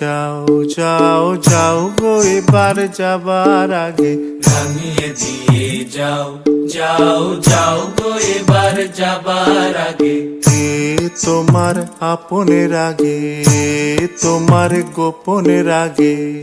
যাও যাও যাও গো এবার যাবার আগে। রাঙিয়ে দিয়ে যাও যাও যাও গো এবার যাবার আগে। তোমার আপনের আগে। তোমার গোপনের রাগে।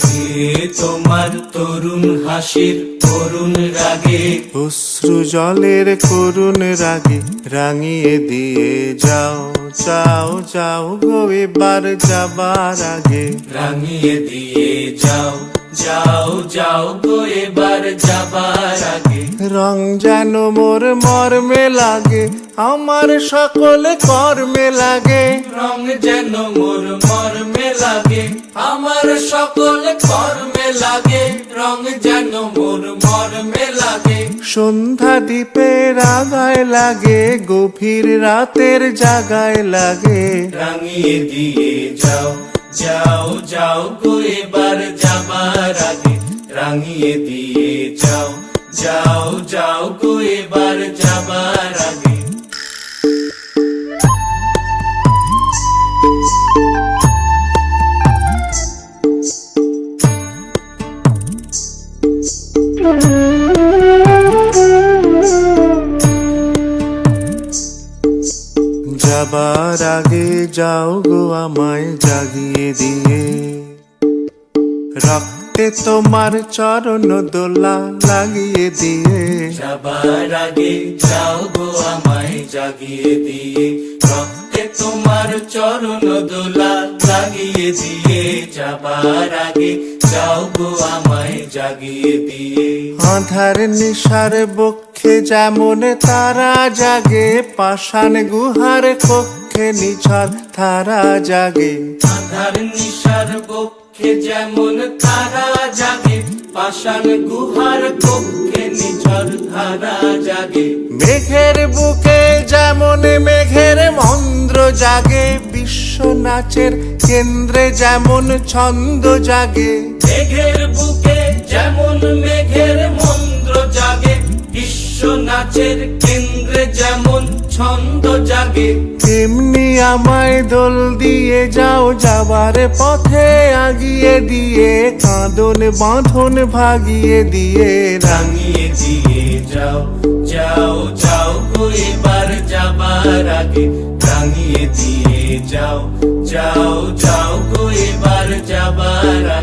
তোমার তরুণ হাসির করুণ রাগে। অশ্রু জলের করুণ রাগে রাঙিয়ে দিয়ে যাও যাও যাও গো এবার যাবার আগে। রাঙিয়ে দিয়ে যাও। যাও যাও গো এবার যাবার আগে। রং যেন মোর মর্মে লাগে আমার সকল কর্মে লাগে। রং যেন মোর মর্মে লাগে আমার সকল কর্মে লাগে। রং যেন মোর মর্মে লাগে। সন্ধ্যা দ্বীপের আগায় লাগে গভীর রাতের জাগায় লাগে। রাঙিয়ে দিয়ে যাও যাও যাও গো এবার আগে রাঙিয়ে দিয়ে যাও যাও যাও গো এবার যাবার আগে। যাবার আগে যাও গো আমায় জাগিয়ে দিয়ে। রক্তে তোমার চরণ দোলা লাগিয়ে দিয়ে। যাবার আগে যাও গো আমায় জাগিয়ে দিয়ে। রক্তে তোমার চরণ দোলা লাগিয়ে দিয়ে। যাবার আগে যাও গো আমায় জাগিয়ে দিয়ে। আধার নিশার বক্ষে যেমন তারা জাগে পাষাণ গুহার কক্ষে নিছর তারা জাগে। আধার নিশার পক্ষে যেমন তারা জাগে পাষাণ গুহার কক্ষে নিচর ধারা জাগে। মেঘের বুকে যেমন মেঘের মন্দ্র জাগে বিশ্ব নাচের কেন্দ্রে যেমন ছন্দ জাগে। মেঘের ছন্দ জাগে। তেমনি আমায় দোল দিয়ে যাও যাবার পথে আগিয়ে দিয়ে কাঁদন বাঁধন ভাগিয়ে দিয়ে রাঙিয়ে দিয়ে যাও যাও যাও এবার যাবার আগে। রাঙিয়ে দিয়ে যাও যাও যাও এবার যাবার আগে